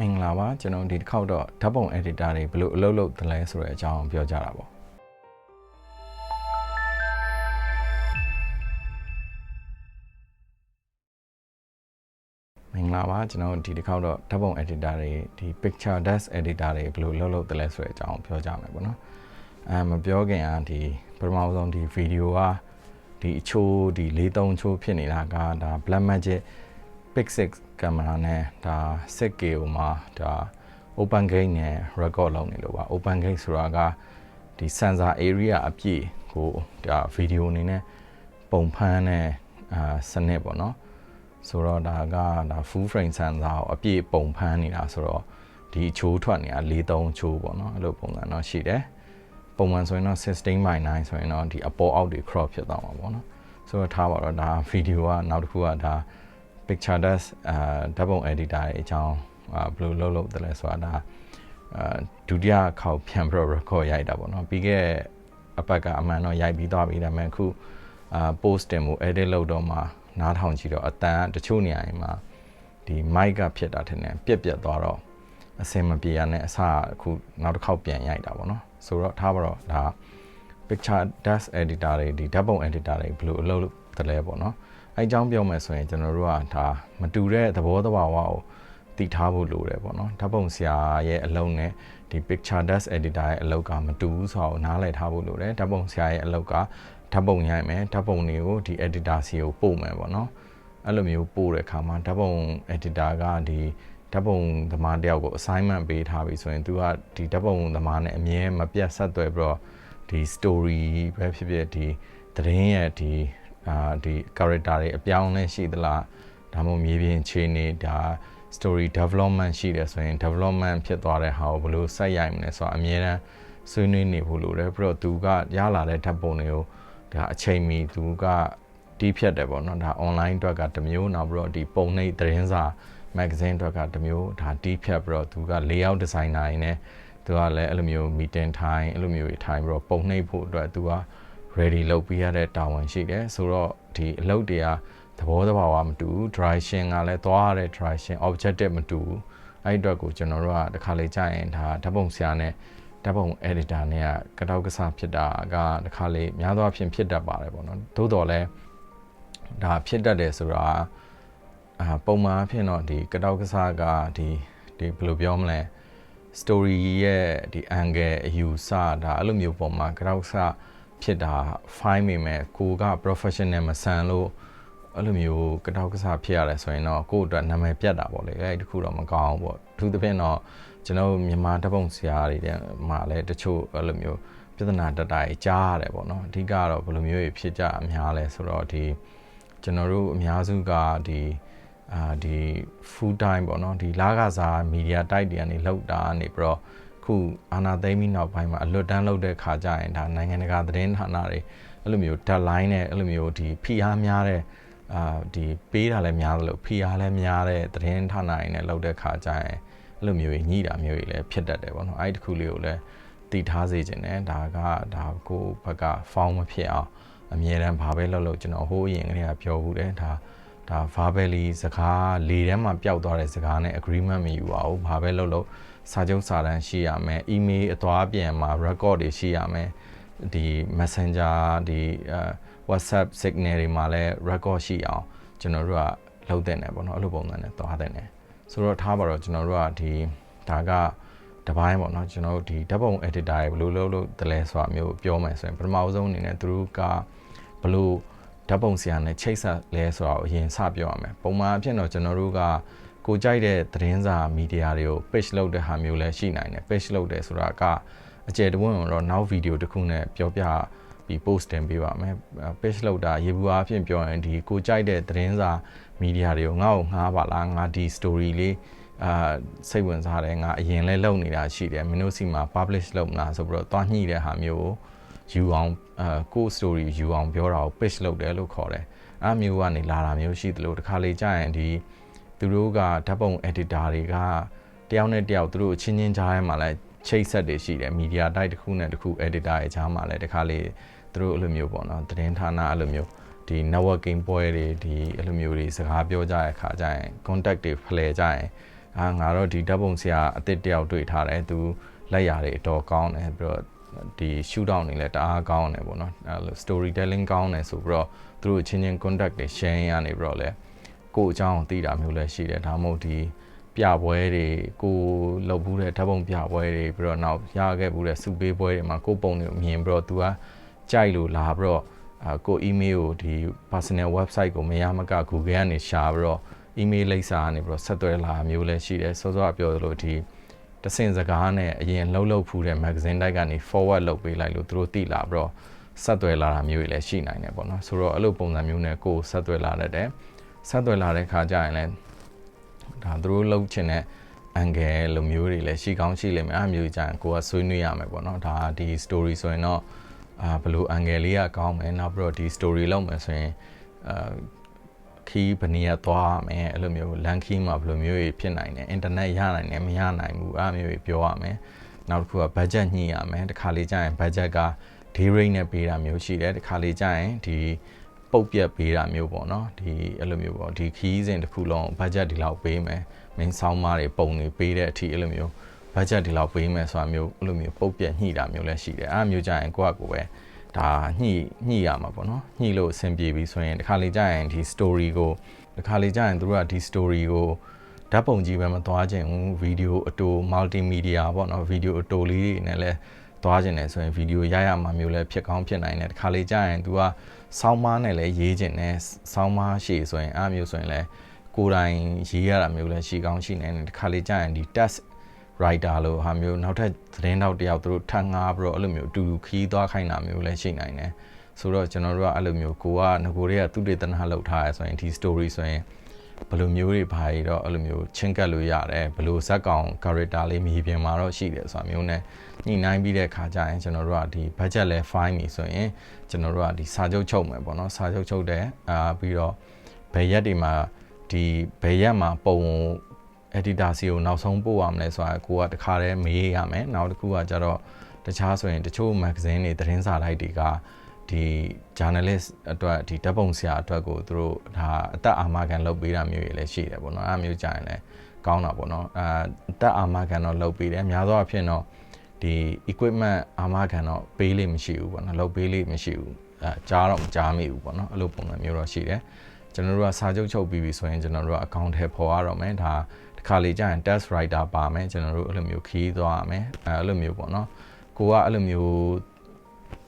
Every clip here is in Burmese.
မင်္ဂလာပါကျွန်တော်ဒီတစ်ခေါက်တော့ဓာတ်ပုံ editor တွေဘယ်လိုအလုပ်လုပ်သလဲဆိုတဲ့အကြောင်းပြောကြတာပေါ့မင်္ဂလာပါကျွန်တော်ဒီတစ်ခေါက်တော့ဓာတ်ပုံ editor တွေဒီ picture desk editor တွေဘယ်လိုလုပ်လုပ်သလဲဆိုတဲ့အကြောင်းပြောကြမယ်ပေါ့နော်အဲမပြောခင်ကဒီပထမဆုံးဒီဗီဒီယိုကဒီအချိုးဒီ43ချိုးဖြစ်နေတာကဒါ black magic Pixel ကင်မရာနဲ့ဒါ 6K ဟိုမှာဒါ open gate နဲ့ record လုပ်နေလို့ပါ open gate ဆိုတာကဒီ sensor area အပြည့်ကိုဒါ video အနေနဲ့ပုံဖမ်းတဲ့အာစနစ်ပေါ့နော်ဆိုတော့ဒါကဒါ full frame sensor ကိုအပြည့်ပုံဖမ်းနေတာဆိုတော့ဒီချိုးထွက်နေတာ43ချိုးပေါ့နော်အဲ့လိုပုံစံတော့ရှိတယ်ပုံမှန်ဆိုရင်တော့16 by 9ဆိုရင်တော့ဒီအပေါ်အောက်တွေ crop ဖြစ်သွားမှာပေါ့နော်ဆိုတော့ထားပါတော့ဒါ video ကနောက်တစ်ခုကဒါ picture desk အာဓာတ်ပုံ editor ရဲ့အကြောင်းအာဘယ်လိုလုပ်လုပ်တယ်လဲဆိုတာဒါအာဒုတိယခေါက်ပြန်ပြီးတော့ record ရိုက်တာပေါ့နော်ပြီးခဲ့အပတ်ကအမှန်တော့ရိုက်ပြီးသွားပြီဒါပေမဲ့အခုအာ post တင်မှု edit လုပ်တော့မှနားထောင်ကြည့်တော့အတန်တချို့နေရာတွေမှာဒီ mic ကဖြစ်တာထင်တယ်ပြက်ပြက်သွားတော့အစင်မပြေရနဲ့အစအခုနောက်တစ်ခေါက်ပြန်ရိုက်တာပေါ့နော်ဆိုတော့ထားပါတော့ဒါ picture desk editor တွေဒီဓာတ်ပုံ editor တွေဘယ်လိုအလုပ်လုပ်တယ်လဲပေါ့နော် အဲအကြောင်းပြောမယ်ဆိုရင်ကျွန်တော်တို့ကဒါမတူတဲ့သဘောတဘာဝကိုတည်ထားဖို့လိုတယ်ပေါ့နော်ဓာတ်ပုံဆရာရဲ့အလုပ်နဲ့ဒီ picture desk editor ရဲ့အလုပ်ကမတူဘူးဆိုတော့နားလည်ထားဖို့လိုတယ်ဓာတ်ပုံဆရာရဲ့အလုပ်ကဓာတ်ပုံရိုက်မယ်ဓာတ်ပုံတွေကိုဒီ editor စီကိုပို့မယ်ပေါ့နော်အဲ့လိုမျိုးပို့တဲ့အခါမှာဓာတ်ပုံ editor ကဒီဓာတ်ပုံသမားတယောက်ကို assignment ပေးထားပြီဆိုရင် तू ကဒီဓာတ်ပုံသမားနဲ့အမြဲမပြတ်ဆက်သွယ်ပြီးတော့ဒီ story ပဲဖြစ်ဖြစ်ဒီသတင်းရဲ့ဒီ အာဒီ character တွေအပြောင်းလဲရှိသလားဒါမှမဟုတ်မြေပြင်ခြေနေဒါ story development ရှိတယ်ဆိုရင် development ဖြစ်သွားတဲ့ဟာကိုဘယ်လိုဆက်ရိုက်မလဲဆိုတော့အမြဲတမ်းဆွေးနွေးနေဖို့လိုတယ်ပြီးတော့သူကရလာတဲ့ဓာတ်ပုံတွေကိုဒါအချိန်မီသူကတီးဖြတ်တယ်ပေါ့နော်ဒါ online အတွက်ကတစ်မျိုးနောက်ပြီးတော့ဒီပုံနှိပ်သတင်းစာ magazine အတွက်ကတစ်မျိုးဒါတီးဖြတ်ပြီးတော့သူက layout designer တွေနဲ့သူကလည်းအဲ့လိုမျိုး meeting ထိုင်အဲ့လိုမျိုးထိုင်ပြီးတော့ပုံနှိပ်ဖို့အတွက်သူက ready လုပ်ပေးရတဲ့တာဝန်ရှိတယ်ဆိုတော့ဒီအလုပ်တွေကသဘောတဘာဝမတူဘူး direction ကလည်းသွားရတဲ့ direction objective မတူဘူးအဲ့အတွက်ကိုကျွန်တော်တို့ကတခါလေကြာရင်ဒါဓာတ်ပုံဆရာနဲ့ဓာတ်ပုံ editor နဲ့ကတောက်ကစားဖြစ်တာကတခါလေများသောအားဖြင့်ဖြစ်တတ်ပါတယ်ပေါ့နော်သို့တော်လည်းဒါဖြစ်တတ်တယ်ဆိုတာအာပုံမှန်အဖြစ်တော့ဒီကတောက်ကစားကဒီဒီဘယ်လိုပြောမလဲ story ရဲ့ဒီ angle အယူဆဒါအဲ့လိုမျိုးပုံမှာကတောက်ကစား ဖြစ်တာ fine မိမယ်ကိုက professional မဆန်လို့အဲ့လိုမျိုးကတောက်ကစားဖြစ်ရတယ်ဆိုရင်တော့ကိုယ့်အတွက်နာမည်ပြတ်တာပေါ့လေအဲ့ဒီတခုတော့မကောင်းဘူးပေါ့အထူးသဖြင့်တော့ကျွန်တော်မြန်မာတပ်ပုံဆရာတွေတဲ့မှာလည်းတချို့အဲ့လိုမျိုးပြဿနာတက်တာကြီးကြားရတယ်ပေါ့နော်အဓိကတော့ဘယ်လိုမျိုးဖြစ်ကြအများလဲဆိုတော့ဒီကျွန်တော်တို့အများစုကဒီအာဒီ full time ပေါ့နော်ဒီလာကစားမီဒီယာတိုက်တွေကနေလောက်တာနေပြီးတော့ ခုအာနာသိမ်းပြီးနောက်ပိုင်းမှာအလွတ်တန်းလုပ်တဲ့ခါကျရင်ဒါနိုင်ငံတကာသတင်းဌာနတွေအဲ့လိုမျိုး deadline နဲ့အဲ့လိုမျိုးဒီဖိအားများတဲ့အာဒီပေးတာလည်းများတယ်လို့ဖိအားလည်းများတဲ့သတင်းဌာနတွေနဲ့လုပ်တဲ့ခါကျရင်အဲ့လိုမျိုးညှိတာမျိုးတွေလည်းဖြစ်တတ်တယ်ပေါ့နော်အဲ့ဒီတစ်ခုလေးကိုလည်းတည်ထားစေခြင်းနဲ့ဒါကဒါကိုဘက်က form မဖြစ်အောင်အမြဲတမ်းဘာပဲလုပ်လို့ကျွန်တော်ဟိုးအရင်ကတည်းကပြောဘူးတယ်ဒါဒါ verbally စကားလေထဲမှာပျောက်သွားတဲ့စကားနဲ့ agreement မယူပါဘူးဘာပဲလုပ်လို့ စာချုပ်စာတမ်းရှိရမယ် email အသွားပြန်မှာ record တွေရှိရမယ်ဒီ messenger ဒီ WhatsApp signal တွေမှာလည်း record ရှိအောင်ကျွန်တော်တို့ကလုပ်တဲ့နေပေါ့နော်အဲ့လိုပုံစံနဲ့သွားတဲ့နေဆိုတော့ထားပါတော့ကျွန်တော်တို့ကဒီဒါကတပိုင်းပေါ့နော်ကျွန်တော်တို့ဒီဓာတ်ပုံ editor တွေဘယ်လိုလုပ်လို့တလဲဆိုတာမျိုးပြောမယ်ဆိုရင်ပထမဆုံးအနေနဲ့သူတို့ကဘယ်လိုဓာတ်ပုံဆရာနဲ့ချိတ်ဆက်လဲဆိုတာကိုအရင်စပြောရမယ်ပုံမှန်အဖြစ်တော့ကျွန်တော်တို့က ကိုကြိုက်တဲ့သတင်းစာမီဒီယာတွေကို page လုပ်တဲ့ဟာမျိုးလည်းရှိနိုင်တယ် page လုပ်တယ်ဆိုတာကအကျယ်တဝန်းတော့နောက်ဗီဒီယိုတစ်ခုနဲ့ပြောပြပြီး post တင်ပေးပါမယ် page လုပ်တာရေဘူးအားဖြင့်ပြောရင်ဒီကိုကြိုက်တဲ့သတင်းစာမီဒီယာတွေကိုငါ့ကိုငှားပါလားငါဒီ story လေးအာစိတ်ဝင်စားတယ်ငါအရင်လဲလုပ်နေတာရှိတယ်မင်းတို့စီမှာ publish လုပ်မလားဆိုပြီးတော့တွားညှိတဲ့ဟာမျိုးကိုယူအောင်အာကို story ယူအောင်ပြောတာကို pitch လုပ်တယ်လို့ခေါ်တယ်အဲ့မျိုးကနေလာတာမျိုးရှိသလိုတခါလေကြာရင်ဒီ သူတို့ကဓာတ်ပုံ editor တွေကတယောက်နဲ့တယောက်သူတို့အချင်းချင်းကြားထဲမှာလည်းချိတ်ဆက်တွေရှိတယ်မီဒီယာတိုက်တစ်ခုနဲ့တစ်ခု editor ရဲ့ကြားမှာလည်းတခါလေသူတို့အဲ့လိုမျိုးပေါ့နော်သတင်းဌာနအဲ့လိုမျိုးဒီ networking ပွဲတွေဒီအဲ့လိုမျိုးတွေစကားပြောကြတဲ့အခါကျရင် contact တွေဖလှယ်ကြရင်အာငါတော့ဒီဓာတ်ပုံဆရာအစ်စ်တယောက်တွေ့ထားတယ်သူလက်ရာတွေအတော်ကောင်းတယ်ပြီးတော့ဒီ shoot down တွေလည်းတအားကောင်းတယ်ပေါ့နော်အဲလို storytelling ကောင်းတယ်ဆိုပြီးတော့သူတို့ချင်းချင်း contact တွေ share ရနေပြီးတော့လဲ ကို့အကြောင်းသိတာမျိုးလည်းရှိတယ်ဒါမှမဟုတ်ဒီပြပွဲတွေကိုလုပ်ဘူးတဲ့ဓာတ်ပုံပြပွဲတွေပြီးတော့နောက်ရခဲ့ဘူးတဲ့စုပေးပွဲတွေမှာကိုပုံတွေမြင်ပြီးတော့ तू ကကြိုက်လို့လာပြီးတော့အာကို email ကိုဒီ personal website ကိုမရမက Google ကနေရှာပြီးတော့ email လိပ်စာကနေပြီးတော့ဆက်သွယ်လာမျိုးလည်းရှိတယ်စောစောကပြောသလိုဒီတဆင်စကားနဲ့အရင်လှုပ်လှုပ်ဖူးတဲ့ magazine တိုက်ကနေ forward လုပ်ပေးလိုက်လို့သူတို့တိလာပြီးတော့ဆက်သွယ်လာတာမျိုးတွေလည်းရှိနိုင်တယ်ပေါ့နော်ဆိုတော့အဲ့လိုပုံစံမျိုးနဲ့ကိုယ်ဆက်သွယ်လာတတ်တယ် ဆက်သွယ်လာတဲ့ခါကျရင်လည်းဒါသူတို့လှုပ်ချင်တဲ့အန်ဂယ်လိုမျိုးတွေလည်းရှိကောင်းရှိလိမ့်မယ်အဲ့မျိုးကြရင်ကိုကဆွေးနွေးရမယ်ပေါ့နော်ဒါဒီ story ဆိုရင်တော့အာဘယ်လိုအန်ဂယ်လေးကကောင်းမယ်နောက်ပြီးတော့ဒီ story လုပ်မယ်ဆိုရင်အာခီးဘယ်နေရာသွားမယ်အဲ့လိုမျိုးလန်ခီးမှာဘယ်လိုမျိုးတွေဖြစ်နိုင်တယ်အင်တာနက်ရနိုင်တယ်မရနိုင်ဘူးအဲ့မျိုးတွေပြောရမယ်နောက်တစ်ခုက budget ညှိရမယ်တစ်ခါလေကြာရင် budget က day rate နဲ့ပေးတာမျိုးရှိတယ်တစ်ခါလေကြာရင်ဒီ ပုတ်ပြက်ပေးတာမျိုးပေါ့နော်ဒီအဲ့လိုမျိုးပေါ့ဒီခီးစဉ်တစ်ခုလုံး budget ဒီလောက်ပေးမယ် main sound မားတွေပုံတွေပေးတဲ့အထိအဲ့လိုမျိုး budget ဒီလောက်ပေးမယ်ဆိုတာမျိုးအဲ့လိုမျိုးပုတ်ပြက်ညှိတာမျိုးလည်းရှိတယ်အဲ့မျိုးကြာရင်ကိုယ့်အကိုပဲဒါညှိညှိရမှာပေါ့နော်ညှိလို့အဆင်ပြေပြီဆိုရင်တစ်ခါလေကြာရင်ဒီ story ကိုတစ်ခါလေကြာရင်တို့ကဒီ story ကိုဓာတ်ပုံကြီးပဲမသွားခြင်းဘူးဗီဒီယိုအတူ multimedia ပေါ့နော်ဗီဒီယိုအတူလေးတွေနဲ့လည်းသွားခြင်းတယ်ဆိုရင်ဗီဒီယိုရရမှာမျိုးလည်းဖြစ်ကောင်းဖြစ်နိုင်တယ်တစ်ခါလေကြာရင် तू က ဆောင်းမားနဲ့လည်းရေးခြင်းတယ်ဆောင်းမားရှည်ဆိုရင်အားမျိုးဆိုရင်လည်းကိုယ်တိုင်ရေးရတာမျိုးလည်းရှိကောင်းရှိနိုင်တယ်တစ်ခါလေကြာရင်ဒီ test writer လို့ဟာမျိုးနောက်ထပ်သတင်းတောက်တယောက်သူတို့ထပ်ငားပြီးတော့အဲ့လိုမျိုးအတူတူခီးသွားခိုင်းတာမျိုးလည်းရှိနိုင်တယ်ဆိုတော့ကျွန်တော်တို့ကအဲ့လိုမျိုးကိုကငကိုတွေကသူတေသနာလောက်ထားရဆိုရင်ဒီ story ဆိုရင် ဘယ်လိုမျိုးတွေဘာတွေတော့အဲ့လိုမျိုးချင်းကပ်လို့ရတယ်ဘယ်လိုဇက်ကောင် character လေးမြေပြင်မှာတော့ရှိတယ်ဆိုတာမျိုးနဲ့ညှိနှိုင်းပြီးတဲ့ခါကျရင်ကျွန်တော်တို့ကဒီ budget လဲ fine ပြီဆိုရင်ကျွန်တော်တို့ကဒီစာချုပ်ချုပ်မယ်ပေါ့နော်စာချုပ်ချုပ်တယ်အာပြီးတော့ဘယ်ရက်တွေမှာဒီဘယ်ရက်မှာပုံ editor စီကိုနောက်ဆုံးပို့ရမလဲဆိုတာကိုကတခါတည်းမေးရမယ်နောက်တစ်ခုကကျတော့တခြားဆိုရင်တချို့ magazine တွေသတင်းစာလိုက်တွေက ဒီ journalist အတွက်ဒီဓာတ်ပုံဆရာအတွက်ကိုသူတို့ဒါအသက်အာမခံလုပ်ပေးတာမျိုးတွေလည်းရှိတယ်ပေါ့နော်အဲမျိုးကြရင်လည်းကောင်းတာပေါ့နော်အဲအသက်အာမခံတော့လုပ်ပေးတယ်များသောအားဖြင့်တော့ဒီ equipment အာမခံတော့ပေးလိမ့်မရှိဘူးပေါ့နော်လုပ်ပေးလိမ့်မရှိဘူးအဲကြားတော့မကြားမိဘူးပေါ့နော်အဲ့လိုပုံစံမျိုးတော့ရှိတယ်ကျွန်တော်တို့ကစာချုပ်ချုပ်ပြီးပြီဆိုရင်ကျွန်တော်တို့ကအကောင့်ထဲပေါ်ရတော့မယ်ဒါတစ်ခါလေကြာရင် test writer ပါမယ်ကျွန်တော်တို့အဲ့လိုမျိုးခီးသွားရမယ်အဲအဲ့လိုမျိုးပေါ့နော်ကိုကအဲ့လိုမျိုး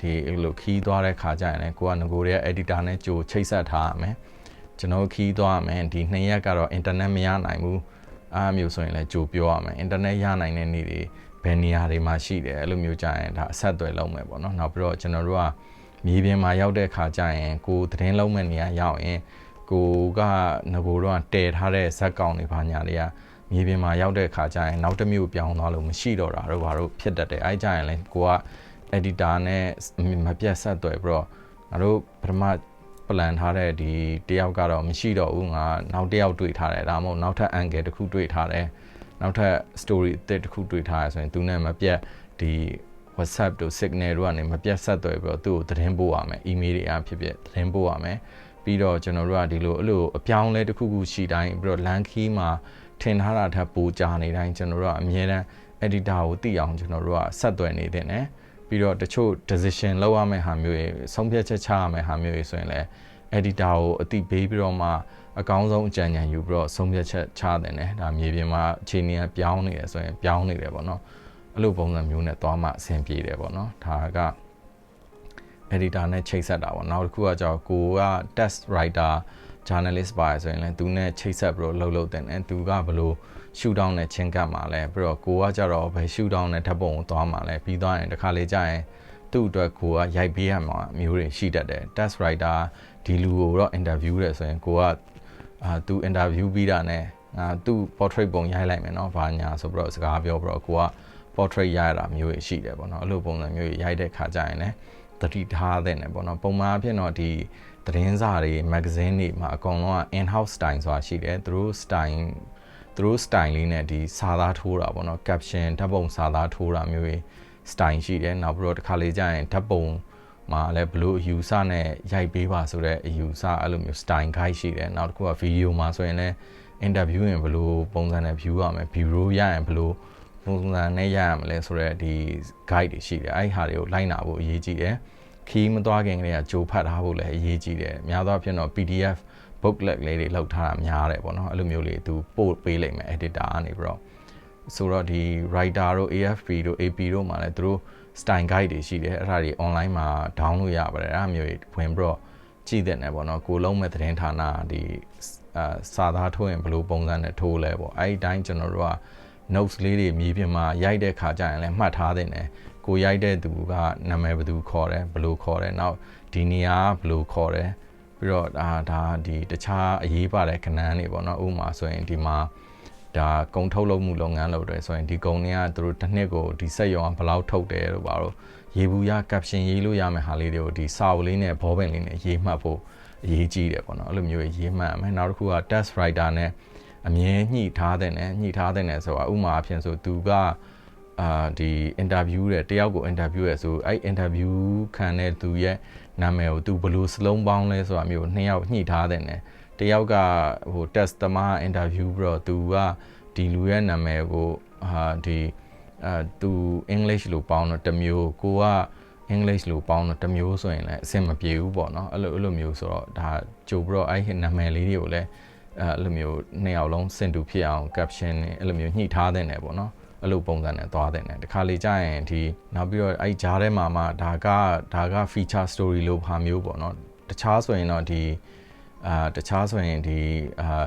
ဒီအဲ့လိုခီးသွားတဲ့ခါကျရင်လည်းကိုကငကိုရဲ့ editor နဲ့ကြိုချိတ်ဆက်ထားရမယ်ကျွန်တော်ခီးသွားရမယ်ဒီနှစ်ရက်ကတော့ internet မရနိုင်ဘူးအားမျိုးဆိုရင်လည်းကြိုပြောရမယ် internet ရနိုင်တဲ့နေ့တွေဘယ်နေရာတွေမှာရှိတယ်အဲ့လိုမျိုးကြရင်ဒါအဆက်အသွယ်လုပ်မယ်ပေါ့နော်နောက်ပြီးတော့ကျွန်တော်တို့ကမြေပြင်မှာရောက်တဲ့ခါကျရင်ကိုသတင်းလုံးမဲ့နေရာရောက်ရင်ကိုကငကိုတော့တည်ထားတဲ့ဇက်ကောင်တွေဘာညာတွေကမြေပြင်မှာရောက်တဲ့ခါကျရင်နောက်တစ်မျိုးပြောင်းသွားလို့မရှိတော့တာတို့ဘာလို့ဖြစ်တတ်တယ်အဲကြရင်လဲကိုက editor နဲ့မပြတ်ဆက်သွယ်ပြီးတော့ငါတို့ပထမ plan ထားတဲ့ဒီတယောက်ကတော့မရှိတော့ဘူးငါနောက်တယောက်တွေ့ထားတယ်ဒါမှမဟုတ်နောက်ထပ် angle တစ်ခုတွေ့ထားတယ်နောက်ထပ် story အသစ်တစ်ခုတွေ့ထားရဆိုရင်သူနဲ့မပြတ်ဒီ WhatsApp တို့ Signal တို့ကနေမပြတ်ဆက်သွယ်ပြီးတော့သူ့ကိုသတင်းပို့ရမယ် email တွေအဖြစ်ဖြစ်သတင်းပို့ရမယ်ပြီးတော့ကျွန်တော်တို့ကဒီလိုအဲ့လိုအပြောင်းလဲတစ်ခုခုရှိတိုင်းပြီးတော့ LAN key မှာထင်ထားတာထပ်ပိုကြာနေတိုင်းကျွန်တော်တို့ကအမြဲတမ်း editor ကိုသိအောင်ကျွန်တော်တို့ကဆက်သွယ်နေတယ်နဲ့ ပြီးတော့တချို့ decision လောက်ရမယ့်ဟာမျိုးတွေဆုံးဖြတ်ချက်ချရမယ့်ဟာမျိုးတွေဆိုရင်လည်း editor ကိုအတိပေးပြီးတော့မှအကောင်းဆုံးအကြံဉာဏ်ယူပြီးတော့ဆုံးဖြတ်ချက်ချတယ်နဲ့ဒါမြေပြင်မှာအခြေအနေကပြောင်းနေတယ်ဆိုရင်ပြောင်းနေတယ်ပေါ့နော်အဲ့လိုပုံစံမျိုးနဲ့သွားမှအဆင်ပြေတယ်ပေါ့နော်ဒါက editor နဲ့ချိတ်ဆက်တာပေါ့နောက်တစ်ခုကကြောကိုက test writer journalist ပါဆိုရင်လည်းသူနဲ့ချိတ်ဆက်ပြီးတော့လှုပ်လှုပ်တယ်နဲ့သူကဘလို့ shoot down နဲ့ချင်းကပ်မှာလဲပြီးတော့ကိုကကြတော့ဘယ် shoot down နဲ့ဓာတ်ပုံကိုသွားမှာလဲပြီးသွားရင်တစ်ခါလေကြာရင်သူ့အတွက်ကိုကရိုက်ပေးရမှာမျိုးတွေရှိတတ်တယ် test writer ဒီလူကိုတော့ interview တယ်ဆိုရင်ကိုကအာသူ interview ပြီးတာနဲ့အာသူ့ portrait ပုံရိုက်လိုက်မယ်เนาะဘာညာဆိုပြီးတော့စကားပြောပြီးတော့ကိုက portrait ရိုက်ရတာမျိုးတွေရှိတယ်ပေါ့နော်အဲ့လိုပုံစံမျိုးရိုက်တဲ့ခါကျရင်လည်းတတိထားတဲ့ねပေါ့နော်ပုံမှန်အဖြစ်တော့ဒီသတင်းစာတွေ magazine တွေမှာအကုန်လုံးက in house style ဆိုတာရှိတယ်သူတို့ style သူတို့ style လေးနဲ့ဒီစာသားထိုးတာပေါ့နော် caption ဓာတ်ပုံစာသားထိုးတာမျိုးတွေ style ရှိတယ်နောက်ပြီးတော့တစ်ခါလေကြာရင်ဓာတ်ပုံမှာလည်းဘလို့အယူဆနဲ့ရိုက်ပေးပါဆိုတဲ့အယူဆအဲ့လိုမျိုး style guide ရှိတယ်နောက်တစ်ခုက video မှာဆိုရင်လည်း interview ရင်ဘယ်လိုပုံစံနဲ့ view ရမလဲ bureau ရရင်ဘယ်လိုပုံစံနဲ့ရရမလဲဆိုတော့ဒီ guide တွေရှိတယ်အဲ့ဒီဟာတွေကိုလိုက်နာဖို့အရေးကြီးတယ်ခီးမသွားခင်ကလေးကကြိုဖတ်ထားဖို့လည်းအရေးကြီးတယ်များသောအားဖြင့်တော့ PDF booklet လေးတွေလောက်ထားတာများတယ်ပေါ့နော်အဲ့လိုမျိုးလေးသူပို့ပေးလိုက်မယ် editor ကနေပြီးတော့ဆိုတော့ဒီ writer တို့ AFP တို့ AP တို့မှာလည်းသူတို့ style guide တွေရှိတယ်အဲ့ဒါတွေ online မှာ down လို့ရပါတယ်အဲ့ဒါမျိုးတွေဝင်ပြီးတော့ကြည့်တဲ့နယ်ပေါ့နော်ကိုလုံးမဲ့သတင်းဌာနဒီအာစာသားထိုးရင်ဘယ်လိုပုံစံနဲ့ထိုးလဲပေါ့အဲ့ဒီတိုင်းကျွန်တော်တို့က notes လေးတွေမြေပြင်မှာရိုက်တဲ့ခါကျရင်လည်းမှတ်ထားတဲ့နယ်ကိုရိုက်တဲ့သူကနာမည်ဘယ်သူခေါ်တယ်ဘယ်လိုခေါ်တယ်နောက်ဒီနေရာဘယ်လိုခေါ်တယ် ပြီးတော့ဒါဒါဒီတခြားအရေးပါတဲ့ခဏန်းတွေပေါ့နော်ဥပမာဆိုရင်ဒီမှာဒါကုံထုတ်လုပ်မှုလုပ်ငန်းလုပ်တယ်ဆိုရင်ဒီကုံတွေကသူတို့တစ်နှစ်ကိုဒီစက်ရုံကဘယ်လောက်ထုတ်တယ်လို့ပါတော့ရေဘူးရ caption ရေးလို့ရမယ့်ဟာလေးတွေကိုဒီစာအုပ်လေးနဲ့ဘောပင်လေးနဲ့ရေးမှတ်ဖို့အရေးကြီးတယ်ပေါ့နော်အဲ့လိုမျိုးရေးမှတ်အမယ်နောက်တစ်ခုက test writer နဲ့အမြဲညှိထားတဲ့နဲ့ညှိထားတဲ့နဲ့ဆိုတာဥမာအဖြစ်ဆိုသူကအာဒီ interview တဲ့တယောက်ကို interview ရဆိုအဲ့ interview ခံတဲ့သူရဲ့ နာမည်ကိုသူဘယ်လိုစလုံးပေါင်းလဲဆိုတာမျိုးနှစ်ယောက်ညှိထားတဲ့နဲ့တယောက်ကဟို test သမား interview ပြီးတော့သူကဒီလူရဲ့နာမည်ကိုဟာဒီအဲသူ English လို့ပေါင်းတော့တစ်မျိုးကိုက English လို့ပေါင်းတော့တစ်မျိုးဆိုရင်လည်းအဆင်မပြေဘူးပေါ့နော်အဲ့လိုအဲ့လိုမျိုးဆိုတော့ဒါကြိုပြီးတော့အဲ့ဒီနာမည်လေးတွေကိုလည်းအဲ့လိုမျိုးနှစ်ယောက်လုံးစင်တူဖြစ်အောင် caption နဲ့အဲ့လိုမျိုးညှိထားတဲ့နယ်ပေါ့နော် အဲ့လိုပုံစံနဲ့သွားတဲ့နယ်တခါလေကြာရင်ဒီနောက်ပြီးတော့အဲ့ဂျားထဲမှာမှဒါကဒါက feature story လို့ဟာမျိုးပေါ့နော်တခြားဆိုရင်တော့ဒီအာတခြားဆိုရင်ဒီအာ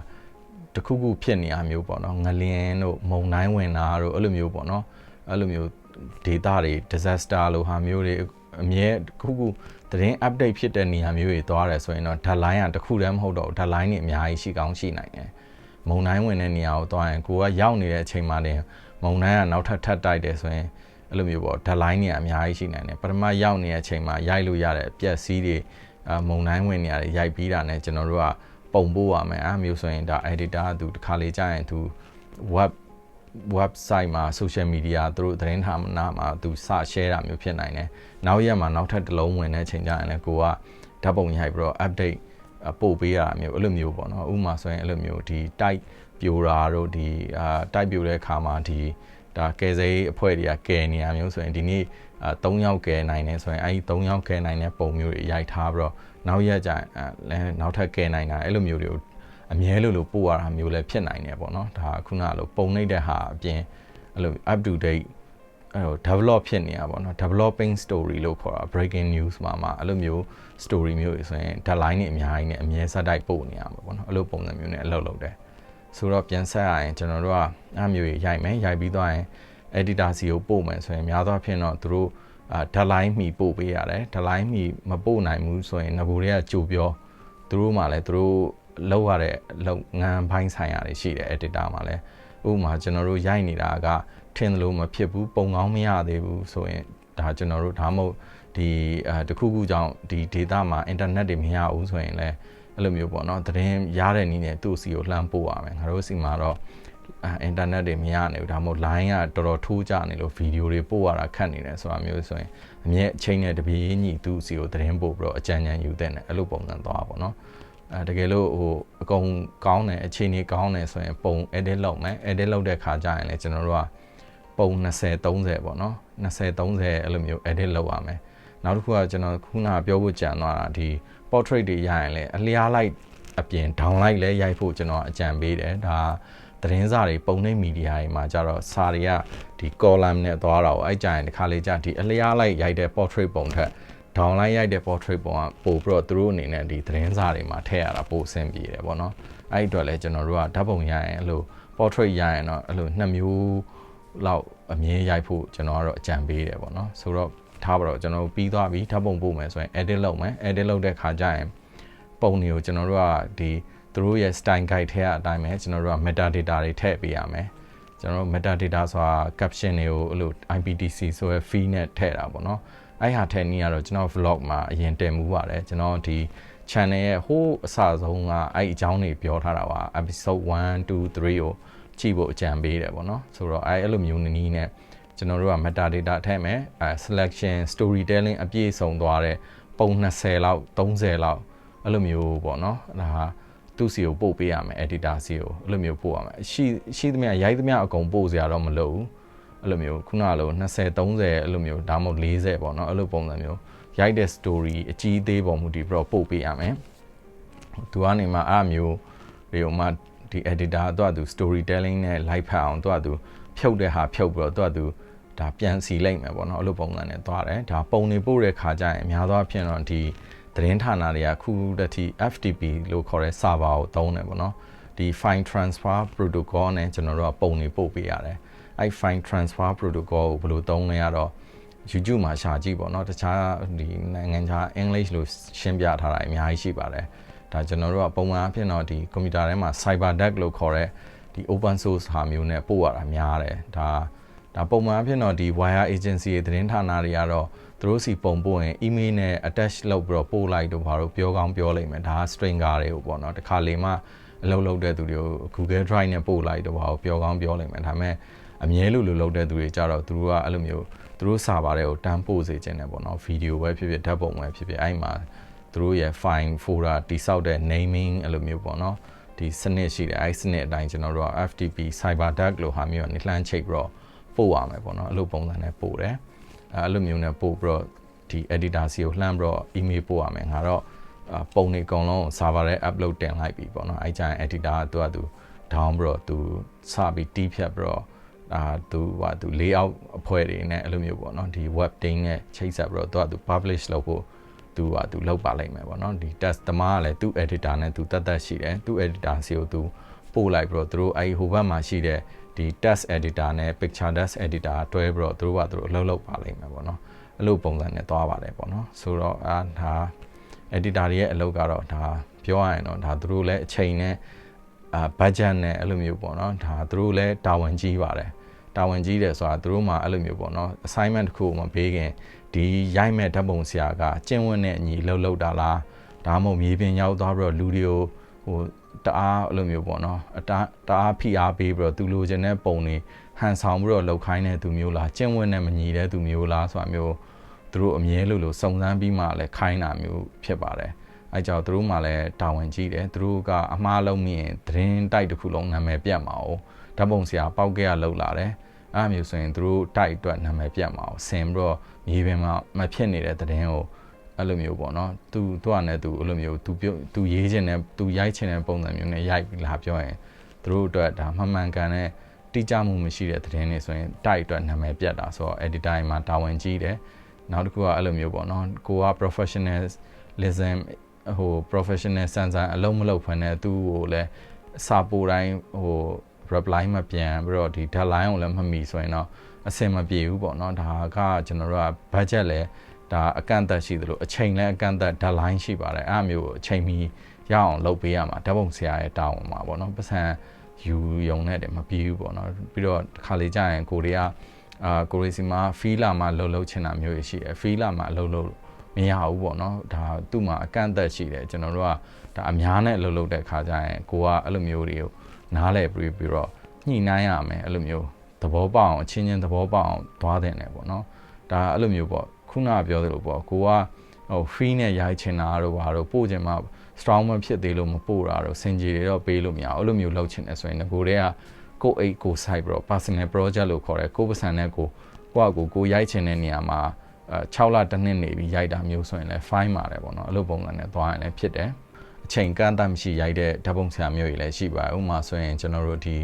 တခုခုဖြစ်နေရမျိုးပေါ့နော်ငလျင်တို့မုံတိုင်းဝင်တာတို့အဲ့လိုမျိုးပေါ့နော်အဲ့လိုမျိုး data တွေ disaster လို့ဟာမျိုးတွေအမြဲခုခုသတင်း update ဖြစ်တဲ့နေရာမျိုးတွေသွားတယ်ဆိုရင်တော့ deadline ကတခုတည်းမဟုတ်တော့ဘူး deadline တွေအများကြီးရှိကောင်းရှိနိုင်တယ် မုံတိုင်းဝင်တဲ့နေရာကိုသွားရင်ကိုကရောက်နေတဲ့အချိန်မှတင်မုံတိုင်းကနောက်ထပ်ထပ်တိုက်တယ်ဆိုရင်အဲ့လိုမျိုးပေါ့ deadline တွေအများကြီးရှိနိုင်တယ်ပထမရောက်နေတဲ့အချိန်မှာရိုက်လို့ရတဲ့အပြက်စီးတွေမုံတိုင်းဝင်နေရတယ်ရိုက်ပြီးတာနဲ့ကျွန်တော်တို့ကပုံပို့ရမယ်အဲ့မျိုးဆိုရင်ဒါ editor ကသူတစ်ခါလေကြာရင်သူ web website မှာ social media သူတို့သတင်းဌာနမှာသူစ share တာမျိုးဖြစ်နိုင်တယ်။နောက်ရက်မှာနောက်ထပ်တစ်လုံးဝင်တဲ့ချိန်ကျရင်လည်းကိုကဓာတ်ပုံရိုက်ပြီးတော့ update ပို့ပေးရတာမျိုးအဲ့လိုမျိုးပေါ့နော်။ဥပမာဆိုရင်အဲ့လိုမျိုးဒီ type ပြိုတာတို့ဒီအာ type ပြိုတဲ့အခါမှာဒီဒါကယ်ဆယ်အဖွဲ့တွေကကယ်နေရမျိုးဆိုရင်ဒီနေ့အာ3ယောက်ကယ်နိုင်တယ်ဆိုရင်အဲဒီ3ယောက်ကယ်နိုင်တဲ့ပုံမျိုးတွေရိုက်ထားပြီးတော့နောက်ရက်ကျရင်လဲနောက်ထပ်ကယ်နိုင်တာအဲ့လိုမျိုးတွေကိုအမြဲလို့လို့ပို့ရတာမျိုးလည်းဖြစ်နိုင်တယ်ပေါ့နော်ဒါခုနလိုပုံနှိပ်တဲ့ဟာအပြင်အဲ့လို up to date အဲ့လို develop ဖြစ်နေတာပေါ့နော် developing story လို့ခေါ်တာ breaking news မှာမှာအဲ့လိုမျိုး story မျိုးတွေဆိုရင် deadline တွေအများကြီးနဲ့အမြဲဆက်တိုက်ပို့နေရမှာပေါ့နော်အဲ့လိုပုံစံမျိုးနဲ့အလုပ်လုပ်တယ်ဆိုတော့ပြန်ဆက်ရရင်ကျွန်တော်တို့ကအဲ့မျိုးရိုက်မယ်ရိုက်ပြီးသွားရင် editor စီကိုပို့မယ်ဆိုရင်များသောအားဖြင့်တော့သူတို့အာ deadline မှီပို့ပေးရတယ် deadline မှီမပို့နိုင်ဘူးဆိုရင်ငကိုတွေကကြိုပြောသူတို့မှလည်းသူတို့လောက်ရတဲ့လုပ်ငန်းပိုင်းဆိုင်ရာတွေရှိတယ် editor မှာလည်းဥပမာကျွန်တော်တို့ရိုက်နေတာက ထင်တယ်လို့မဖြစ်ဘူးပုံကောင်းမရသေးဘူးဆိုရင်ဒါကျွန်တော်တို့ဒါမှမဟုတ်ဒီအဲတခုခုကြောင့်ဒီ data မှာ internet တွေမရဘူးဆိုရင်လည်းအဲ့လိုမျိုးပေါ့နော်သတင်းရတဲ့နည်းနဲ့သူ့စီကိုလှမ်းပို့ရမယ်ငါတို့စီမှာတော့အင်တာနက်တွေမရနိုင်ဘူးဒါမှမဟုတ် line ကတော်တော်ထိုးကြနေလို့ဗီဒီယိုတွေပို့ရတာခက်နေတယ်ဆိုတာမျိုးဆိုရင်အမြဲအချိန်နဲ့တပြေးညီသူ့စီကိုသတင်းပို့ပြီးတော့အကြံဉာဏ်ယူတဲ့နဲ့အဲ့လိုပုံစံသွားပါတော့အဲတကယ်လို့ဟိုအကုန်ကောင်းတယ်အခြေအနေကောင်းတယ်ဆိုရင်ပုံ edit လုပ်မယ် edit လုပ်တဲ့ခါကျရင်လည်းကျွန်တော်တို့က ပုံ20 30ပေါ့နော်20 30အဲ့လိုမျိုး edit လုပ်ရမယ်နောက်တစ်ခုကကျွန်တော်ခုနကပြောဖို့ကြံသွားတာဒီ portrait တွေရရင်လည်းအလျားလိုက်အပြင် down လိုက်လဲရိုက်ဖို့ကျွန်တော်အကြံပေးတယ်ဒါသတင်းစာတွေပုံနှိပ်မီဒီယာတွေမှာကြတော့စာတွေကဒီ column နဲ့သွားတာကိုအဲ့ကြရင်ဒီခါလေးကြဒီအလျားလိုက်ရိုက်တဲ့ portrait ပုံထက် down line ရိုက်တဲ့ portrait ပုံကပို့ပြီးတော့သူတို့အနေနဲ့ဒီသတင်းစာတွေမှာထည့်ရတာပို့ဆင်ပြေတယ်ပေါ့နော်အဲ့ဒီအတွက်လည်းကျွန်တော်တို့ကဓာတ်ပုံရရင်အဲ့လို portrait ရရင်တော့အဲ့လိုနှစ်မျိုး လောက်အမြင်ရိုက်ဖို့ကျွန်တော်ကတော့အကြံပေးတယ်ပေါ့နော်ဆိုတော့ထားပါတော့ကျွန်တော်ပြီးသွားပြီဓာတ်ပုံပို့မယ်ဆိုရင် edit လုပ်မယ် edit လုပ်တဲ့ခါကျရင်ပုံတွေကိုကျွန်တော်တို့ကဒီသူတို့ရဲ့ style guide ထဲအတိုင်းပဲကျွန်တော်တို့က meta data တွေထည့်ပေးရမယ်ကျွန်တော်တို့ meta data ဆိုတာ caption တွေကိုအဲ့လို IPTC ဆိုရယ် fee နဲ့ထည့်တာပေါ့နော်အဲ့ဟာထဲနည်းကတော့ကျွန်တော် vlog မှာအရင်တင်မှုပါတယ်ကျွန်တော်ဒီ channel ရဲ့ဟိုးအစဆုံးကအဲ့အကြောင်းတွေပြောထားတာပါ episode 1 2 3ကို ကြည့်ဖို့အကြံပေးတယ်ပေါ့နော်ဆိုတော့အဲ့အဲ့လိုမျိုးနည်းနဲ့ကျွန်တော်တို့က meta data ထည့်မယ်အဲ selection storytelling အပြည့်စုံသွားတဲ့ပုံ20လောက်30လောက်အဲ့လိုမျိုးပေါ့နော်ဒါတသူ့စီကိုပို့ပေးရမယ် editor စီကိုအဲ့လိုမျိုးပို့ရမယ်ရှိရှိသမျှရိုက်သမျှအကုန်ပို့စရာတော့မလိုဘူးအဲ့လိုမျိုးခုနကလို20 30အဲ့လိုမျိုးဒါမှမဟုတ်40ပေါ့နော်အဲ့လိုပုံစံမျိုးရိုက်တဲ့ story အကြီးအသေးပေါ်မူတည်ပြီးတော့ပို့ပေးရမယ်သူကနေမှအဲ့မျိုးတွေကိုမှ ဒီ editor တော့သူ storytelling နဲ့ live ဖတ်အောင်တော့သူဖြုတ်တဲ့ဟာဖြုတ်ပြီးတော့သူဒါပြန်စီလိုက်မယ်ပေါ့နော်အဲ့လိုပုံစံနဲ့သွားတယ်ဒါပုံနေပို့တဲ့ခါကျရင်အများသောအားဖြင့်တော့ဒီသတင်းဌာနတွေကခုတည်း FTP လို့ခေါ်တဲ့ server ကိုသုံးတယ်ပေါ့နော်ဒီ file transfer protocol နဲ့ကျွန်တော်တို့ကပုံနေပို့ပေးရတယ်အဲ့ file transfer protocol ကိုဘယ်လိုသုံးလဲရတော့ YouTube မှာရှာကြည့်ပေါ့နော်တခြားဒီနိုင်ငံခြား English လို့ရှင်းပြထားတာအများကြီးရှိပါတယ် ဒါကျွန်တော်တို့ကပုံမှန်အဖြစ်တော့ဒီကွန်ပျူတာထဲမှာ cyber deck လို့ခေါ်တဲ့ဒီ open source ဟာမျိုးနဲ့ပို့ရတာများတယ်ဒါဒါပုံမှန်အဖြစ်တော့ဒီ wire agency ရဲ့သတင်းဌာနတွေကတော့သူတို့စီပုံပို့ရင် email နဲ့ attach လုပ်ပြီးတော့ပို့လိုက်တော့ဘာလို့ပြောကောင်းပြောလိုက်မယ်ဒါက stringer တွေကိုပေါ့နော်တခါလေမှအလုပ်လုပ်တဲ့သူတွေကို Google Drive နဲ့ပို့လိုက်တော့ဘာလို့ပြောကောင်းပြောလိုက်မယ်ဒါပေမဲ့အမြဲလို့လို့လုပ်တဲ့သူတွေကြတော့သူတို့ကအဲ့လိုမျိုးသူတို့စာပါတယ်ကိုတန်းပို့စေခြင်းနဲ့ပေါ့နော်ဗီဒီယိုပဲဖြစ်ဖြစ်ဓာတ်ပုံပဲဖြစ်ဖြစ်အဲ့မှာ သူတို့ရဲ့ file folder တိစောက်တဲ့ naming အဲ့လိုမျိုးပေါ့နော်ဒီစနစ်ရှိတယ်အဲ့စနစ်အတိုင်းကျွန်တော်တို့က FTP cyber dark လို့ဟာမျိုးကနေလှမ်းချိတ်ပြီးတော့ပို့ရမယ်ပေါ့နော်အဲ့လိုပုံစံနဲ့ပို့တယ်အဲ့လိုမျိုးနဲ့ပို့ပြီးတော့ဒီ editor စီကိုလှမ်းပြီးတော့ email ပို့ရမယ်ငါတော့ပုံတွေအကုန်လုံး server ထဲ upload တင်လိုက်ပြီပေါ့နော်အဲ့ကျရင် editor ကသူကသူ down ပြီးတော့သူစပြီးတီးဖြတ်ပြီးတော့အာသူဟာသူ layout အဖွဲ့တွေနဲ့အဲ့လိုမျိုးပေါ့နော်ဒီ web တင်းနဲ့ချိတ်ဆက်ပြီးတော့သူကသူ publish လုပ်ဖို့ သူကသူလောက်ပါလိမ့်မယ်ပေါ့နော်ဒီ test သမားကလည်းသူ့ editor နဲ့သူတတ်တတ်ရှိတယ်သူ့ editor စီကိုသူပို့လိုက်ပြီးတော့သူတို့အဲ့ဟိုဘက်မှာရှိတဲ့ဒီ test editor နဲ့ picture test editor တွဲပြီးတော့သူတို့ကသူတို့အလုပ်လုပ်ပါလိမ့်မယ်ပေါ့နော်အဲ့လိုပုံစံနဲ့သွားပါတယ်ပေါ့နော်ဆိုတော့အာဒါ editor တွေရဲ့အလုပ်ကတော့ဒါပြောရရင်တော့ဒါသူတို့လည်းအချိန်နဲ့အာ budget နဲ့အဲ့လိုမျိုးပေါ့နော်ဒါသူတို့လည်းတာဝန်ကြီးပါတယ်တာဝန်ကြီးတယ်ဆိုတာသူတို့မှအဲ့လိုမျိုးပေါ့နော် assignment တစ်ခုမှပေးခင် ဒီရိုက်မဲ့ဓာတ်ပုံဆရာကကျင့်ဝတ်နဲ့အညီလှုပ်လှုပ်တာလားဒါမှမဟုတ်မြေပြင်ရောက်သွားပြီးတော့လူတွေကိုဟိုတအားအဲ့လိုမျိုးပေါ့နော်အတားတအားဖိအားပေးပြီးတော့သူလိုချင်တဲ့ပုံတွေဟန်ဆောင်ပြီးတော့လှုပ်ခိုင်းတဲ့သူမျိုးလားကျင့်ဝတ်နဲ့မညီတဲ့သူမျိုးလားဆိုတာမျိုးသူတို့အမြဲလို့လို့စုံစမ်းပြီးမှလည်းခိုင်းတာမျိုးဖြစ်ပါတယ်အဲကြောင့်သူတို့မှလည်းတာဝန်ကြီးတယ်သူတို့ကအမှားလုံးမြင်သတင်းတိုက်တစ်ခုလုံးနာမည်ပြတ်မှာ哦ဓာတ်ပုံဆရာပောက်ကရလောက်လာတယ် အဲ့မျိုးဆိုရင်သူတို့တိုက်အတွက်နာမည်ပြတ်မှာ哦ဆင်ပြီးတော့မြေပြင်မှာမဖြစ်နေတဲ့သတင်းကိုအဲ့လိုမျိုးပေါ့နော်သူသူကလည်းသူအဲ့လိုမျိုးသူပြုသူရေးခြင်းနဲ့သူရိုက်ခြင်းတဲ့ပုံစံမျိုးနဲ့ရိုက်ပြီးလာပြောရင်သူတို့အတွက်ဒါမှန်မှန်ကန်တဲ့တိကျမှုမရှိတဲ့သတင်းတွေဆိုရင်တိုက်အတွက်နာမည်ပြတ်တာဆိုတော့ editor မှာတာဝန်ကြီးတယ်နောက်တစ်ခုကအဲ့လိုမျိုးပေါ့နော်ကိုက professionalism ဟို professional စံစံအလုံးမလုံးဖွင့်တဲ့သူ့ကိုလည်းစာပိုတိုင်းဟို reply မပြန်ပြီးတော့ဒီ deadline ကိုလည်းမမီဆိုရင်တော့အဆင်မပြေဘူးပေါ့နော်ဒါကကျွန်တော်တို့က budget လည်းဒါအကန့်အသတ်ရှိသလိုအချိန်လည်းအကန့်အသတ် deadline ရှိပါတယ်အဲ့အမျိုးကိုအချိန်မီရအောင်လုပ်ပေးရမှာဓာတ်ပုံဆရာရဲ့တာဝန်မှာပေါ့နော်ပတ်စံယူယုံနဲ့တည်းမပြေဘူးပေါ့နော်ပြီးတော့တစ်ခါလေကြာရင်ကိုရီးယားအာကိုရီစီမှာဖီလာမှာလှုပ်လှုပ်ချင်တာမျိုးရှိတယ်ဖီလာမှာလှုပ်လှုပ်မရဘူးပေါ့နော်ဒါသူ့မှာအကန့်အသတ်ရှိတယ်ကျွန်တော်တို့ကဒါအများနဲ့လှုပ်လှုပ်တဲ့ခါကျရင်ကိုကအဲ့လိုမျိုးတွေကို နားလဲပြီးပြီးတော့ညှိနှိုင်းရမယ်အဲ့လိုမျိုးသဘောပေါက်အောင်အချင်းချင်းသဘောပေါက်အောင်သွားတဲ့နယ်ပေါ့နော်ဒါအဲ့လိုမျိုးပေါ့ခုနကပြောသလိုပေါ့ကိုကဟို free နဲ့ရိုက်ချင်တာတို့ဘာတို့ပို့ချင်မှ strong မဖြစ်သေးလို့မပို့တာတို့စင်ကြီးတွေတော့ပေးလို့မရဘူးအဲ့လိုမျိုးလုပ်ချင်တယ်ဆိုရင်ကိုတည်းကကိုအိတ်ကို site ပြီးတော့ personal project လို့ခေါ်တယ်ကိုပစံနဲ့ကိုကိုကကိုကိုရိုက်ချင်တဲ့နေရာမှာအဲ6လတစ်နှစ်နေပြီးရိုက်တာမျိုးဆိုရင်လည်း fine ပါတယ်ပေါ့နော်အဲ့လိုပုံစံနဲ့သွားရင်လည်းဖြစ်တယ်အ ချိန်ကန့်သတ်မရှိရိုက်တဲ့ဓာတ်ပုံဆရာမျိုးတွေလည်းရှိပါတယ်ဥပမာဆိုရင်ကျွန်တော်တို့ဒီ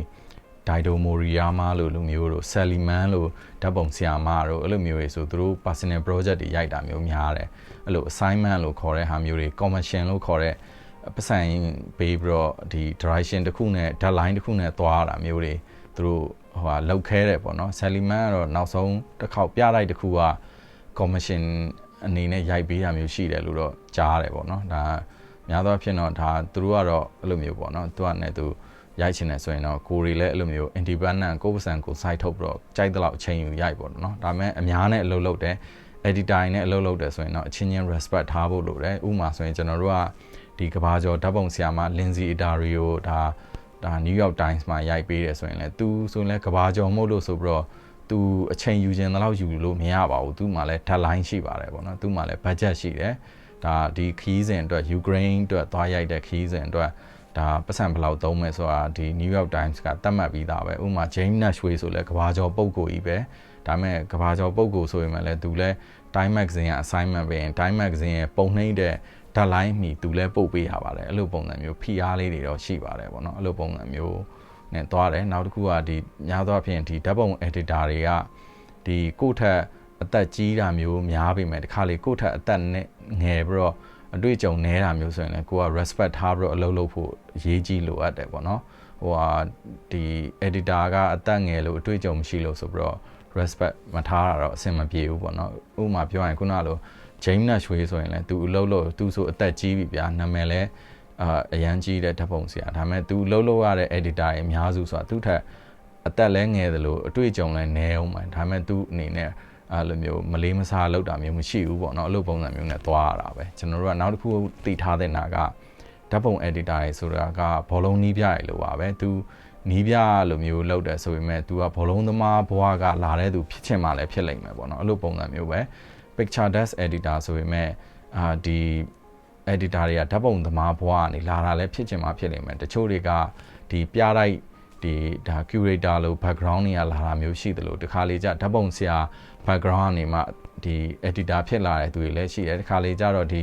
ဒိုင်ဒိုမိုရီယာမာလို့လူမျိုးတို့ဆယ်လီမန်လို့ဓာတ်ပုံဆရာမတို့အဲ့လိုမျိုးတွေဆိုသူတို့ personal project တွေရိုက်တာမျိုးများတယ်အဲ့လို assignment လို့ခေါ်တဲ့ဟာမျိုးတွေ commission လို့ခေါ်တဲ့ပတ်စံပေးပြီးတော့ဒီ direction တစ်ခုနဲ့ deadline တစ်ခုနဲ့သွားတာမျိုးတွေသူတို့ဟိုဟာလောက်ခဲတယ်ပေါ့နော်ဆယ်လီမန်ကတော့နောက်ဆုံးတစ်ခေါက်ပြလိုက်တစ်ခုက commission အနေနဲ့ရိုက်ပေးတာမျိုးရှိတယ်လို့တော့ကြားတယ်ပေါ့နော်ဒါ များသောအားဖြင့်တော့ဒါသူတို့ကတော့အဲ့လိုမျိုးပေါ့နော်သူကလည်းသူရိုက်ချင်တယ်ဆိုရင်တော့ကိုရီလည်းအဲ့လိုမျိုး independent ကိုယ်ပစံကို site ထုတ်ပြီးတော့ကြိုက်တဲ့လောက်အချိန်ယူရိုက်ပေါ့နော်ဒါပေမဲ့အများနဲ့အလုပ်လုပ်တယ် editor နဲ့အလုပ်လုပ်တယ်ဆိုရင်တော့အချင်းချင်း respect ထားဖို့လိုတယ်ဥပမာဆိုရင်ကျွန်တော်တို့ကဒီကဘာကျော်ဓာတ်ပုံဆရာမ Lindsay Idario ဒါဒါ New York Times မှာရိုက်ပေးတယ်ဆိုရင်လည်းသူဆိုရင်လည်းကဘာကျော်မို့လို့ဆိုပြီးတော့သူအချိန်ယူခြင်းတော့ယူလို့မရပါဘူးသူမှလည်း deadline ရှိပါတယ်ပေါ့နော်သူမှလည်း budget ရှိတယ် ဒါဒီခီးစဉ်အတွက် Ukraine အတွက်သွားရိုက်တဲ့ခီးစဉ်အတွက်ဒါပတ်စံဘယ်လောက်သုံးမယ်ဆိုတာဒီ New York Times ကသတ်မှတ်ပြီးသားပဲဥပမာ James Nashway ဆိုလဲကဘာကျော်ပုံကိုကြီးပဲဒါပေမဲ့ကဘာကျော်ပုံကိုဆိုရင်လည်းသူလဲ Time Magazine က assignment ပဲရင် Time Magazine ရဲ့ပုံနှိမ့်တဲ့ဓာတ်လိုင်းမှီသူလဲပို့ပေးရပါတယ်အဲ့လိုပုံစံမျိုး PR လေးတွေတော့ရှိပါတယ်ပေါ့နော်အဲ့လိုပုံစံမျိုးနဲ့သွားတယ်နောက်တစ်ခုကဒီများသောအားဖြင့်ဒီဓာတ်ပုံ editor တွေကဒီကိုယ့်ထက် အသက်ကြီးတာမျိုးများပြီမဲ့တခါလေကိုယ့်ထက်အသက်နဲ့ငယ်ပြီးတော့အတွေ့အကြုံနဲတာမျိုးဆိုရင်လည်းကိုက respect ထားပြီးတော့အလုပ်လုပ်ဖို့အရေးကြီးလိုအပ်တယ်ပေါ့နော်ဟိုဟာဒီ editor ကအသက်ငယ်လို့အတွေ့အကြုံမရှိလို့ဆိုပြီးတော့ respect မထားတာတော့အဆင်မပြေဘူးပေါ့နော်ဥပမာပြောရရင်ခုနလို James Nashway ဆိုရင်လည်း तू အလုပ်လုပ် तू ဆိုအသက်ကြီးပြီဗျာနာမည်လည်းအာအရန်ကြီးတဲ့ဓာတ်ပုံဆရာဒါပေမဲ့ तू လှုပ်လှုပ်ရတဲ့ editor တွေအများစုဆိုတာသူ့ထက်အသက်လည်းငယ်တယ်လို့အတွေ့အကြုံလည်းနည်းအောင်ပါဒါပေမဲ့ तू အနေနဲ့ အဲ့လိုမျိုးမလေးမစားလောက်တာမျိုးမရှိဘူးပေါ့နော်အဲ့လိုပုံစံမျိုးနဲ့သွားရတာပဲကျွန်တော်တို့ကနောက်တစ်ခုသိထားတဲ့နာကဓာတ်ပုံ editor တွေဆိုတာကဘောလုံးနီးပြရလို့ပါပဲ तू နီးပြလိုမျိုးလောက်တယ်ဆိုပေမဲ့ तू ကဘောလုံးသမားဘွားကလာတဲ့သူဖြစ်ချင်မှလည်းဖြစ်လိမ့်မယ်ပေါ့နော်အဲ့လိုပုံစံမျိုးပဲ picture desk editor ဆိုပေမဲ့အာဒီ editor တွေကဓာတ်ပုံသမားဘွားကနေလာတာလည်းဖြစ်ချင်မှဖြစ်လိမ့်မယ်တချို့တွေကဒီပြလိုက် ဒီဒါ curator လို့ background တွေကလာတာမျိုးရှိတယ်လို့တခါလေကျဓာတ်ပုံဆရာ background ကနေမှဒီ editor ဖြစ်လာတဲ့သူတွေလည်းရှိတယ်တခါလေကျတော့ဒီ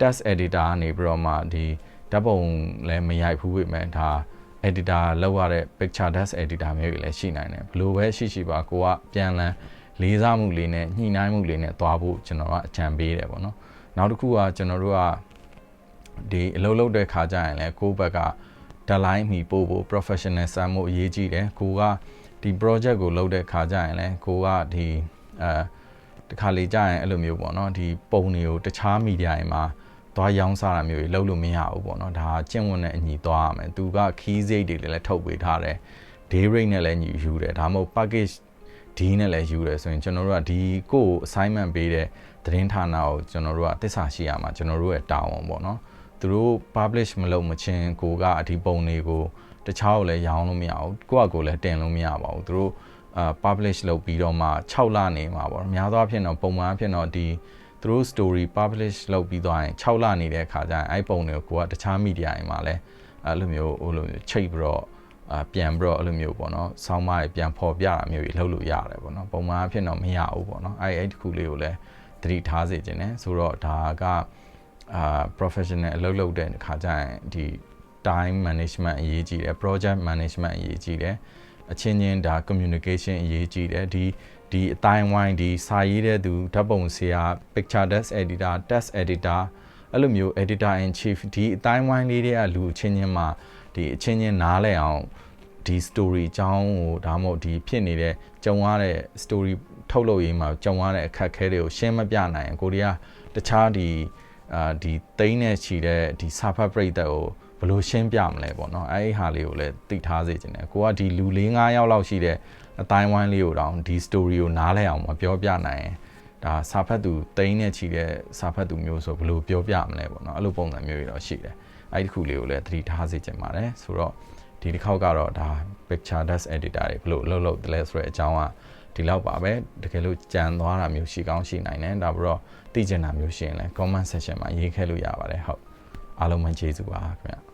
test editor ကနေပြီးတော့မှဒီဓာတ်ပုံလည်းမရိုက်ဘူးပဲမဲ့ဒါ editor လောက်ရတဲ့ picture desk editor မျိုးတွေလည်းရှိနိုင်တယ်ဘလို့ပဲရှိရှိပါကိုကပြန်လန်းလေးစားမှုလေးနဲ့ညှိနှိုင်းမှုလေးနဲ့သွားဖို့ကျွန်တော်ကအကြံပေးတယ်ပေါ့နော်နောက်တစ်ခုကကျွန်တော်တို့ကဒီအလုပ်လုပ်တဲ့ခါကျရင်လည်းကိုယ့်ဘက်က deadline မီပို့ဖို့ professional စမ်းမှုအရေးကြီးတယ်ကိုကဒီ project ကိုလုပ်တဲ့ခါကျရင်လည်းကိုကဒီအဲတခါလေကြာရင်အဲ့လိုမျိုးပေါ့နော်ဒီပုံတွေကိုတခြားမီဒီယာတွေမှာသွားရောင်းစားတာမျိုးတွေလုပ်လို့မရဘူးပေါ့နော်ဒါကျင့်ဝတ်နဲ့အညီသွားရမယ်သူက key စိတ်တွေလည်းထုတ်ပေးထားတယ် day rate နဲ့လည်းညီယူတယ်ဒါမှမဟုတ် package ဒီနဲ့လည်းယူတယ်ဆိုရင်ကျွန်တော်တို့ကဒီကို assignment ပေးတဲ့သတင်းဌာနကိုကျွန်တော်တို့ကသစ္စာရှိရမှာကျွန်တော်တို့ရဲ့တာဝန်ပေါ့နော် သူတို့ publish မလုပ်မချင်းကိုကအဒီပုံတွေကိုတခြားကိုလည်းရောင်းလို့မရဘူးကိုကကိုလည်းတင်လို့မရပါဘူးသူတို့အာ publish လုပ်ပြီးတော့မှ6လနေမှာပေါ့များသောအားဖြင့်တော့ပုံမှန်အဖြစ်တော့ဒီသူတို့ story publish လုပ်ပြီးသွားရင်6လနေတဲ့အခါကျရင်အဲ့ပုံတွေကိုကိုကတခြား media တွေမှာလည်းအဲ့လိုမျိုးဟိုလိုမျိုးချိတ်ပြီးတော့အာပြန်ပြီးတော့အဲ့လိုမျိုးပေါ့နော်ဆောင်းမတွေပြန်ဖော်ပြတာမျိုးတွေလုပ်လို့ရတယ်ပေါ့နော်ပုံမှန်အဖြစ်တော့မရဘူးပေါ့နော်အဲ့အဲ့ဒီခုလေးကိုလည်းသတိထားစေခြင်းနဲ့ဆိုတော့ဒါက အာ professional အလုပ်လုပ်တဲ့အခါကျရင်ဒီ time management အရေးကြီးတယ် project management အရေးကြီးတယ်အချင်းချင်းဒါ communication အရေးကြီးတယ်ဒီဒီအတိုင်းဝိုင်းဒီစာရေးတဲ့သူဓာတ်ပုံဆရာ picture desk editor test editor အဲ့လိုမျိုး editor in chief ဒီအတိုင်းဝိုင်းလေးတွေကလူအချင်းချင်းမှာဒီအချင်းချင်းနားလည်အောင်ဒီ story အကြောင်းကိုဒါမှမဟုတ်ဒီဖြစ်နေတဲ့ကြုံရတဲ့ story ထုတ်လုပ်ရေးမှာကြုံရတဲ့အခက်အခဲတွေကိုရှင်းမပြနိုင်ကိုရီးယားတခြားဒီ အာဒီသိန်းနဲ့ချီတဲ့ဒီစာဖတ်ပရိသတ်ကိုဘယ်လိုရှင်းပြမလဲပေါ့နော်အဲ့ဒီဟာလေးကိုလည်းသိထားစေချင်တယ်ကိုကဒီလူ၄၅ယောက်လောက်ရှိတဲ့အတိုင်းဝိုင်းလေးကိုတောင်ဒီ story ကိုနားလည်အောင်မပြောပြနိုင်ရင်ဒါစာဖတ်သူတိန်းနဲ့ချီတဲ့စာဖတ်သူမျိုးဆိုဘယ်လိုပြောပြမလဲပေါ့နော်အဲ့လိုပုံစံမျိုးတွေတော့ရှိတယ်အဲ့ဒီခုလေးကိုလည်းသတိထားစေချင်ပါတယ်ဆိုတော့ဒီတစ်ခေါက်ကတော့ဒါ picture desk editor တွေဘယ်လိုလုပ်လုပ်တယ်လဲဆိုတဲ့အကြောင်းက ဒီလောက်ပါပဲတကယ်လို့ကြံသွားတာမျိုးရှိကောင်းရှိနိုင်တယ်ဒါပြီးတော့သိကျင်တာမျိုးရှိရင်လည်း comment section မှာရေးခဲ့လို့ရပါတယ်ဟုတ်အားလုံးပဲကျေးဇူးပါခင်ဗျ